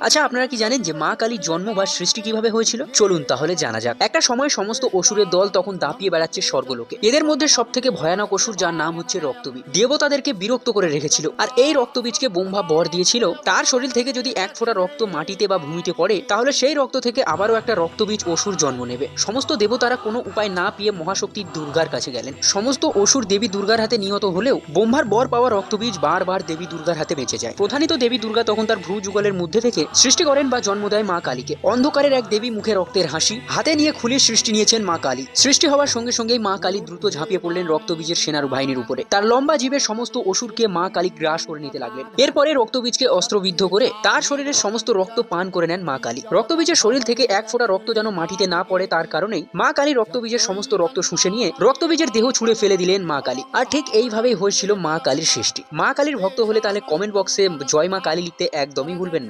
আচ্ছা আপনারা কি জানেন যে মা কালীর জন্ম বা সৃষ্টি কীভাবে হয়েছিল? চলুন তাহলে জানা যাক। একটা সময় সমস্ত অসুরের দল তখন দাপিয়ে বেড়াচ্ছে স্বর্গলোকে। এদের মধ্যে সব থেকে ভয়ানক অসুর যার নাম হচ্ছে রক্তবীজ। দেবতাদেরকে বিরক্ত করে রেখেছিল। আর এই রক্তবীজকে বোম্বা বর দিয়েছিল। তার শরীর থেকে যদি এক ফোঁটা রক্ত মাটিতে বা ভূমিতে পড়ে, তাহলে সেই রক্ত থেকে আবারও একটা রক্তবীজ অসুর জন্ম নেবে। সমস্ত দেবতারা কোনো উপায় না পেয়ে মহাশক্তি দুর্গার কাছে গেলেন। সমস্ত অসুর দেবী দুর্গার হাতে নিহত হলেও বোম্বার বর পাওয়া রক্তবীজ বারবার দেবী দুর্গার হাতে বেঁচে যায়। প্রধানিত দেবী দুর্গা তখন তার ভ্রু যুগলের মধ্যে থেকে সৃষ্টি করেন বা জন্ম দেয় মা কালীকে। অন্ধকারের এক দেবী মুখে রক্তের হাসি, হাতে নিয়ে খুলে সৃষ্টি নিয়েছেন মা কালী। সৃষ্টি হওয়ার সঙ্গে সঙ্গেই মা কালী দ্রুত ঝাঁপিয়ে পড়লেন রক্তবীজের সেনার বাহিনীর উপরে। তার লম্বা জীবের সমস্ত অসুরকে মা কালী গ্রাস করে নিতে লাগলেন। এরপরে রক্তবীজকে অস্ত্রবিদ্ধ করে তার শরীরের সমস্ত রক্ত পান করে নেন মা কালী। রক্তবীজের শরীর থেকে এক ফোঁটা রক্ত যেন মাটিতে না পড়ে তার কারণেই মা কালী রক্তবীজের সমস্ত রক্ত শুষে নিয়ে রক্তবীজের দেহ ছুঁড়ে ফেলে দিলেন মা কালী। আর ঠিক এইভাবেই হয়েছিল মা কালীর সৃষ্টি। মা কালীর ভক্ত হলে তাহলে কমেন্ট বক্সে জয় মা কালী লিখতে একদমই ভুলবেন না।